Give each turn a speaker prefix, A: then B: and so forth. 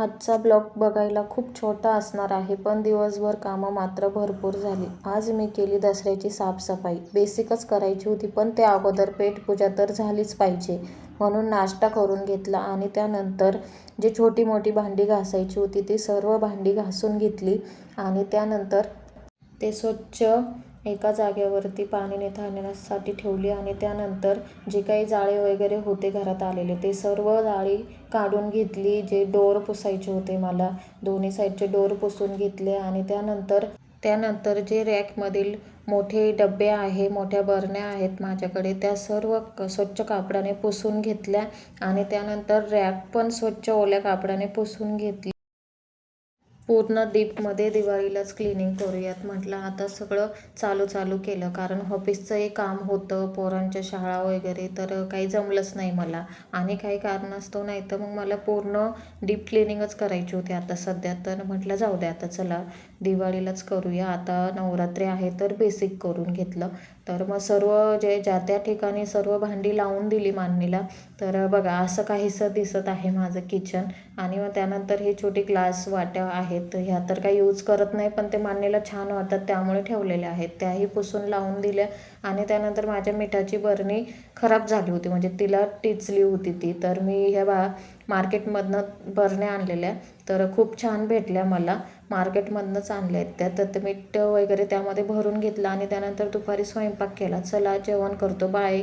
A: आजचा ब्लॉग बघायला खूप छोटा असणार आहे पण दिवसभर कामं मात्र भरपूर झाली. आज मी केली दसऱ्याची साफसफाई. बेसिकच करायची होती पण त्या अगोदर पेटपूजा तर झालीच पाहिजे. म्हणून नाश्ता करून घेतला आणि त्यानंतर जी छोटी मोठी भांडी घासायची होती ती सर्व भांडी घासून घेतली आणि त्यानंतर ते स्वच्छ एका जागेवरती पाणी निथळण्यासाठी ठेवली आणि त्यानंतर जे काही जाळे वगैरे होते घरात आलेले ते सर्व जाळी काढून घेतली जे डोर पुसायचे होते मला. दोन्ही साईडचे डोर पुसून घेतले आणि त्यानंतर त्यानंतर जे रॅकमधील मोठे डबे आहे मोठ्या बरण्या आहेत माझ्याकडे त्या सर्व स्वच्छ कापडाने पुसून घेतल्या आणि त्यानंतर रॅक पण स्वच्छ ओल्या कापडाने पुसून घेतली. पूर्ण डीपमध्ये दिवाळीलाच क्लिनिंग करूयात म्हटलं. आता सगळं चालू चालू केलं. कारण ऑफिसचंही काम होतं पोरांच्या शाळा वगैरे तर काही जमलंच नाही मला. आणि काही कारणास्तव नाही तर मग मला पूर्ण डीप क्लिनिंगच करायची होती आता सध्या. तर म्हटलं जाऊ दे आता चला. दिवाळीलाच करूया. आता नवरात्री आहे तर बेसिक करून घेतलं. तर मग सर्व जे ज्या त्या ठिकाणी सर्व भांडी लावून दिली मांडणीला तर बघा असं काहीसं दिसत आहे माझं किचन. आणि मग त्यानंतर हे छोटी ग्लास वाट्या आहेत ह्या तर काही यूज करत नाही पण ते मांडणीला छान वाटतात त्यामुळे ठेवलेल्या आहेत. त्याही पुसून लावून दिल्या आणि त्यानंतर माझ्या मिठाची बरणी खराब झाली होती म्हणजे तिला टिचली होती ती. तर मी ह्या बा मार्केटमधनं बरण्या आणलेल्या तर खूप छान भेटल्या मला. मार्केटमधनंच आणल्या आहेत त्या. तर ते मीठ वगैरे त्यामध्ये भरून घेतलं आणि त्यानंतर दुपारी स्वयंपाक केला. चला जेवण करतो. बाय